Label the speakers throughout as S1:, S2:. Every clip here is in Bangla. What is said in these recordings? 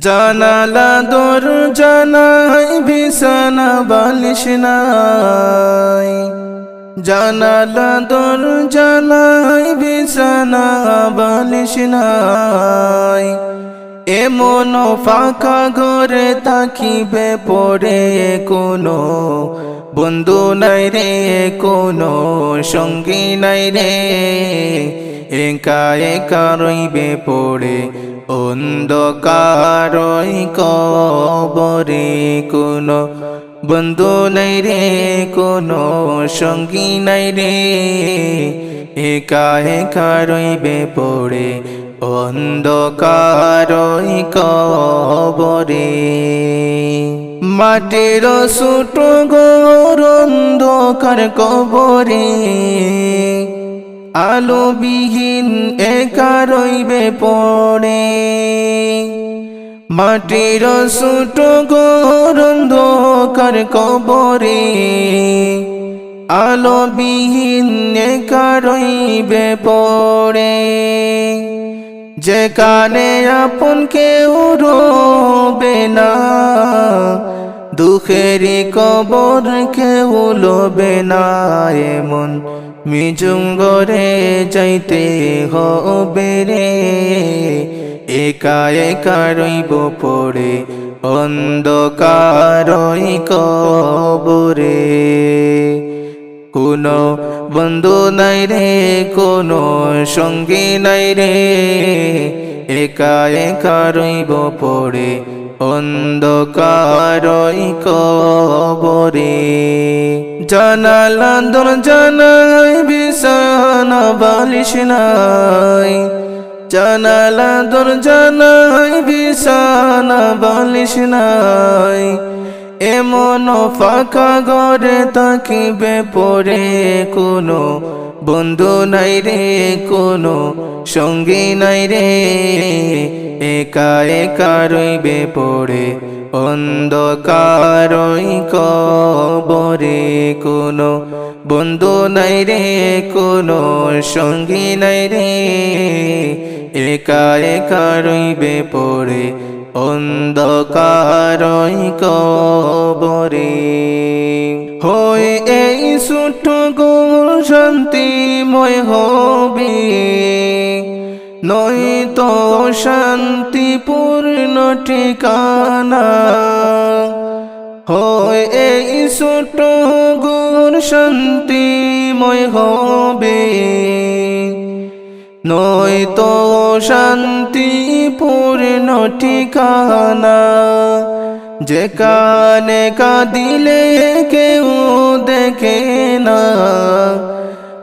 S1: জানালা দর জানাই বিছানা বালিশ নাই। জানালা দর জানাই বিছানা বালিশ নাই। এমন ফাঁকা ঘরে তাকিবে পড়ে কোনো বন্ধু নাই রে, কোনো সঙ্গী নাই রে। একা একা রইবে পড়ে অন্ধকারই কবরে কোনো বন্ধু নাই রে, কোনো সঙ্গী নাই রে। একা একা রইবে পড়ে অন্ধকারই কবরে। মাটির সুট গোর অন্ধকার কবরে। আলো বিহীন একা রইবে পড়ে। মাটির সুট গরন্ধকার কবরে। আলো বিহীন একা রইবে পড়ে। যেখানে আপন কেউ রবে না দুঃখেরই কবর কেউ লোবে না, এমন মিজুঙ্গরে যাইতে হবে রে। একা একা রইব পড়ে অন্ধকারই কবরে। কোনো বন্ধু নাই রে, কোনো সঙ্গী নাই রে। একা একা রইব পড়ে অন্ধকারই কবরে। জানালা দর জানাই বিছানা বালিশ নাই। জানালা দর জানাই বিছানা বালিশ নাই। এমন ফাঁকা ঘরে তাকিবে পড়ে কোনো বন্ধু নাই রে, কোনো সঙ্গী নাই রে। একা একা রইবে পড়ে অন্ধকারই কবরে কোনো বন্ধু নাই রে, কোনো সঙ্গী নাই রে। একা একা রইবে পড়ে অন্ধকারই কবরে। হয়ে এই ছোট গোর শান্তিময় হবে। নয় তো শান্তিপূর্ণ ঠিকানা। হয় এই ছোট গোর শান্তিময় হবে। নয় তো শান্তিপূর্ণ ঠিকানা। যেখানে কাঁদিলে কেউ দেখে না।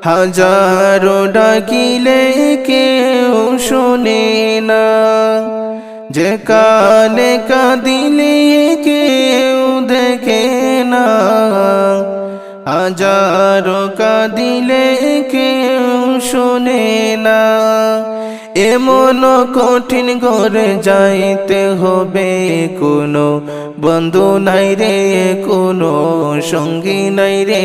S1: হাজারো ডাকিলে কেউ শোনে না। যে কানে কাঁদিলে কেউ দেখে না। হাজারো কাঁদিলে কেউ শোনে না। এমন কঠিন ঘরে যাইতে হবে, কোনো বন্ধু নাই রে, কোনো সঙ্গী নাই রে।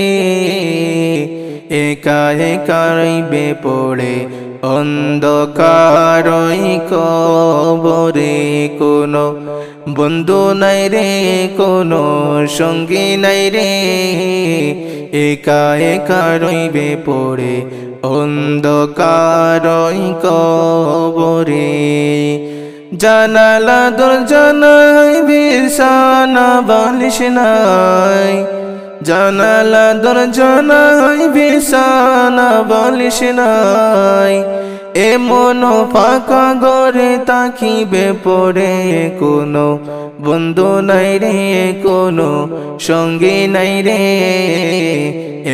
S1: একা একা রইবে পড়ে অন্ধকারই কবরে। কোনো বন্ধু নাই রে, কোনো সঙ্গী নাই রে। একা একা রইবে পড়ে অন্ধকারই কবরে। জানালা দুর্জন বিছানা বালিশ নাই। জানালা দুর্জন বিছানা বালিশ নাই। এমন ফাঁকা গড়ে তাকিবে পড়ে কোনো বন্ধু নাই রে কোনো সঙ্গী নাই রে।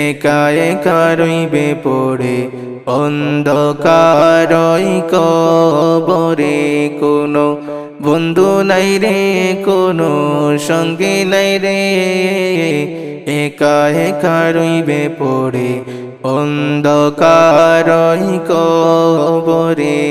S1: একা একা রইবে পড়ে, অন্ধকারই কবরে কোনো বন্ধু নাই রে কোনো সঙ্গী নাই রে। একা একা রইবে পড়ে অন্ধকার কবরে।